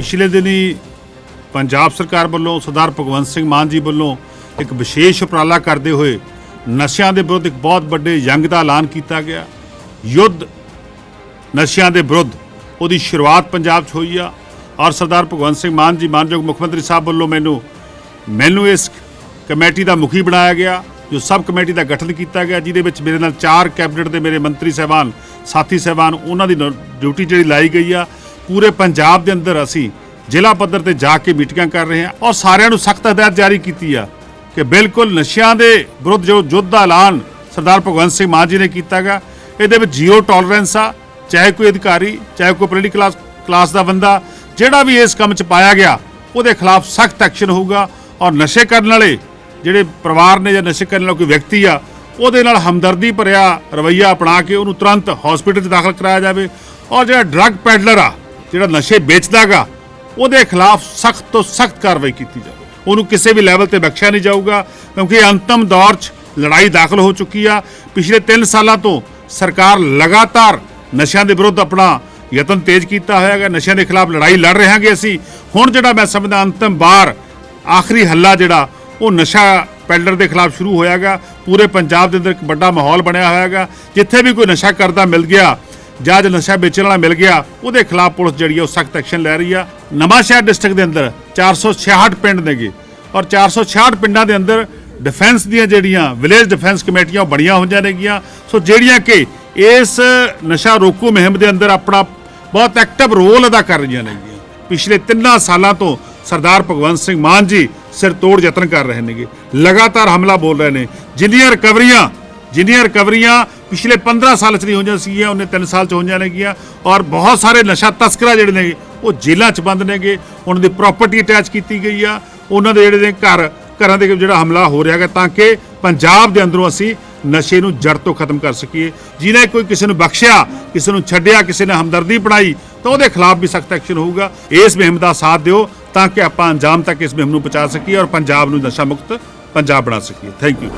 ਪਿਛਲੇ ਦਿਨੀ ਪੰਜਾਬ ਸਰਕਾਰ ਵੱਲੋਂ ਸਰਦਾਰ ਭਗਵੰਤ ਸਿੰਘ ਮਾਨ ਜੀ ਵੱਲੋਂ ਇੱਕ ਵਿਸ਼ੇਸ਼ ਉਪਰਾਲਾ ਕਰਦੇ ਹੋਏ ਨਸ਼ਿਆਂ ਦੇ ਵਿਰੁੱਧ ਇੱਕ ਬਹੁਤ ਵੱਡੇ ਯੰਗ ਦਾ ਐਲਾਨ ਕੀਤਾ ਗਿਆ। ਯੁੱਧ ਨਸ਼ਿਆਂ ਦੇ ਵਿਰੁੱਧ ਉਹਦੀ ਸ਼ੁਰੂਆਤ ਪੰਜਾਬ 'ਚ ਹੋਈ ਆ ਔਰ ਸਰਦਾਰ ਭਗਵੰਤ ਸਿੰਘ ਮਾਨ ਜੀ ਮਾਨਯੋਗ ਮੁੱਖ ਮੰਤਰੀ ਸਾਹਿਬ ਵੱਲੋਂ ਮੈਨੂੰ ਮੈਨੂੰ ਇਸ ਕਮੇਟੀ ਦਾ ਮੁਖੀ ਬਣਾਇਆ ਗਿਆ, ਜੋ ਸਬ ਕਮੇਟੀ ਦਾ ਗਠਨ ਕੀਤਾ ਗਿਆ, ਜਿਹਦੇ ਵਿੱਚ ਮੇਰੇ ਨਾਲ ਚਾਰ ਕੈਬਨਿਟ ਦੇ ਮੇਰੇ ਮੰਤਰੀ ਸਹਿਬਾਨ, ਸਾਥੀ ਸਹਿਬਾਨ, ਉਹਨਾਂ ਦੀ ਨ- ਡਿਊਟੀ ਜਿਹੜੀ ਲਾਈ ਗਈ ਆ ਪੂਰੇ ਪੰਜਾਬ ਦੇ ਅੰਦਰ ਅਸੀਂ ਜ਼ਿਲ੍ਹਾ ਪੱਧਰ ਤੇ ਜਾ ਕੇ ਮੀਟਿੰਗਾਂ ਕਰ ਰਹੇ ਹਾਂ ਔਰ ਸਾਰਿਆਂ ਨੂੰ ਸਖਤ ਹਦਾਇਤ ਜਾਰੀ ਕੀਤੀ ਆ ਕਿ ਬਿਲਕੁਲ ਨਸ਼ਿਆਂ ਦੇ ਵਿਰੁੱਧ ਜੋ ਯੁੱਧ ਦਾ ਐਲਾਨ ਸਰਦਾਰ ਭਗਵੰਤ ਸਿੰਘ ਮਾਨ ਜੀ ਨੇ ਕੀਤਾਗਾ ਇਹਦੇ ਵਿੱਚ ਜ਼ੀਰੋ ਟੋਲਰੈਂਸ ਆ, ਚਾਹੇ ਕੋਈ ਅਧਿਕਾਰੀ, ਚਾਹੇ ਕੋਈ ਪੋਲੀਟੀਕਲ ਕਲਾਸ ਕਲਾਸ ਦਾ ਬੰਦਾ, ਜਿਹੜਾ ਵੀ ਇਸ ਕੰਮ 'ਚ ਪਾਇਆ ਗਿਆ, ਉਹਦੇ ਖਿਲਾਫ ਸਖਤ ਐਕਸ਼ਨ ਹੋਊਗਾ ਔਰ ਨਸ਼ੇ ਕਰਨ ਵਾਲੇ ਜਿਹੜੇ ਪਰਿਵਾਰ ਨੇ ਜਾਂ ਨਸ਼ੇ ਕਰਨ ਵਾਲਾ ਕੋਈ ਵਿਅਕਤੀ ਆ, ਉਹਦੇ ਨਾਲ ਹਮਦਰਦੀ ਭਰਿਆ ਰਵੱਈਆ ਅਪਣਾ ਕੇ ਉਹਨੂੰ ਤੁਰੰਤ ਹਸਪੀਟਲ 'ਚ ਦਾਖਲ ਕਰਾਇਆ ਜਾਵੇ ਔਰ ਜਿਹੜਾ ਡਰੱਗ ਪੈਡਲਰ ਆ ਜਿਹੜਾ ਨਸ਼ੇ ਵੇਚਦਾਗਾ, ਉਹਦੇ ਖਿਲਾਫ ਸਖਤ ਤੋਂ ਸਖਤ ਕਾਰਵਾਈ ਕੀਤੀ ਜਾਵੇ। ਉਹਨੂੰ ਕਿਸੇ ਵੀ ਲੈਵਲ ਤੇ ਬਖਸ਼ਿਆ ਨਹੀਂ ਜਾਊਗਾ, ਕਿਉਂਕਿ ਇਹ ਅੰਤਮ ਦੌਰ 'ਚ ਲੜਾਈ ਦਾਖਲ ਹੋ ਚੁੱਕੀ ਆ। ਪਿਛਲੇ 3 ਸਾਲਾਂ ਤੋਂ ਸਰਕਾਰ ਲਗਾਤਾਰ ਨਸ਼ਿਆਂ ਦੇ ਵਿਰੁੱਧ ਆਪਣਾ ਯਤਨ ਤੇਜ਼ ਕੀਤਾ ਹੋਇਆ ਹੈਗਾ, ਨਸ਼ਿਆਂ ਦੇ ਖਿਲਾਫ ਲੜਾਈ ਲੜ ਰਹੇ ਹਾਂਗੇ ਅਸੀਂ। ਹੁਣ ਜਿਹੜਾ ਮੈਂ ਸਮਝਦਾ, ਅੰਤਮ ਵਾਰ, ਆਖਰੀ ਹੱਲਾ ਜਿਹੜਾ, ਉਹ ਨਸ਼ਾ ਪੈਡਲਰ ਦੇ ਖਿਲਾਫ ਸ਼ੁਰੂ ਹੋਇਆਗਾ ਪੂਰੇ ਪੰਜਾਬ ਦੇ ਅੰਦਰ ਇੱਕ ਵੱਡਾ ਮਾਹੌਲ ਬਣਿਆ ਹੋਇਆ ਹੈਗਾ। ਜਿੱਥੇ ਵੀ ਕੋਈ ਨਸ਼ਾ ਕਰਦਾ ਮਿਲ ਗਿਆ ਜਾਂ ਜੇ ਨਸ਼ਾ ਵੇਚਣ ਵਾਲਾ ਮਿਲ ਗਿਆ। ਉਹਦੇ ਖਿਲਾਫ ਪੁਲਿਸ ਜਿਹੜੀ ਆ ਉਹ ਸਖਤ ਐਕਸ਼ਨ ਲੈ ਰਹੀ ਆ। ਨਵਾਂ ਸ਼ਹਿਰ ਡਿਸਟ੍ਰਿਕਟ ਦੇ ਅੰਦਰ 466 ਪਿੰਡ ਨੇਗੇ। ਔਰ 466 ਪਿੰਡਾਂ ਦੇ ਅੰਦਰ ਡਿਫੈਂਸ ਦੀਆਂ ਜਿਹੜੀਆਂ ਵਿਲੇਜ ਡਿਫੈਂਸ ਕਮੇਟੀਆਂ ਉਹ ਬਣੀਆਂ ਹੋਈਆਂ ਨੇਗੀਆਂ। ਸੋ ਜਿਹੜੀਆਂ ਕਿ ਇਸ ਨਸ਼ਾ ਰੋਕੂ ਮੁਹਿੰਮ ਦੇ ਅੰਦਰ ਆਪਣਾ ਬਹੁਤ ਐਕਟਿਵ ਰੋਲ ਅਦਾ ਕਰ ਰਹੀਆਂ ਨੇਗੀਆਂ। ਪਿਛਲੇ ਤਿੰਨਾਂ ਸਾਲਾਂ ਤੋਂ ਸਰਦਾਰ ਭਗਵੰਤ ਸਿੰਘ ਮਾਨ ਜੀ ਸਿਰ ਤੋੜ ਯਤਨ ਕਰ ਰਹੇ ਨੇਗੇ। ਲਗਾਤਾਰ ਹਮਲਾ ਬੋਲ ਰਹੇ ਨੇ। ਜਿੰਨੀਆਂ ਰਿਕਵਰੀਆਂ ਜਿੰਨੀਆਂ ਰਿਕਵਰੀਆਂ ਪਿਛਲੇ 15 ਸਾਲ ਚ ਨਹੀਂ ਹੋਈਆਂ ਸੀਗੀਆਂ, ਉਹਨੇ 3 ਸਾਲ ਚ ਹੋਈਆਂ ਨੇਗੀਆਂ ਔਰ ਬਹੁਤ ਸਾਰੇ ਨਸ਼ਾ ਤਸਕਰਾਂ ਜਿਹੜੇ ਨੇ ਉਹ ਜੇਲ੍ਹਾਂ ਚ ਬੰਦ ਨੇਗੇ, ਉਹਨਾਂ ਦੀ ਪ੍ਰਾਪਰਟੀ ਅਟੈਚ ਕੀਤੀ ਗਈ ਆ, ਉਹਨਾਂ ਦੇ ਜਿਹੜੇ ਨੇ ਘਰ, ਘਰਾਂ ਦੇ ਜਿਹੜਾ ਹਮਲਾ ਹੋ ਰਿਹਾ ਹੈਗਾ, ਤਾਂ ਕਿ ਪੰਜਾਬ ਦੇ ਅੰਦਰੋਂ ਅਸੀਂ ਨਸ਼ੇ ਨੂੰ ਜੜ ਤੋਂ ਖਤਮ ਕਰ ਸਕੀਏ। ਜਿਹਨੇ ਕੋਈ ਕਿਸੇ ਨੂੰ ਬਖਸ਼ਿਆ, ਕਿਸੇ ਨੂੰ ਛੱਡਿਆ, ਕਿਸੇ ਨੇ ਹਮਦਰਦੀ ਬਣਾਈ, ਤਾਂ ਉਹਦੇ ਖਿਲਾਫ ਵੀ ਸਖਤ ਐਕਸ਼ਨ ਹੋਊਗਾ। ਇਸ ਮੁਹਿੰਮ ਦਾ ਸਾਥ ਦਿਓ ਤਾਂ ਕਿ ਆਪਾਂ ਅੰਜਾਮ ਤੱਕ ਇਸ ਮੁਹਿੰਮ ਨੂੰ ਪਹੁੰਚਾ ਸਕੀਏ ਔਰ ਪੰਜਾਬ ਨੂੰ ਨਸ਼ਾ ਮੁਕਤ ਪੰਜਾਬ ਬਣਾ ਸਕੀਏ। Thank you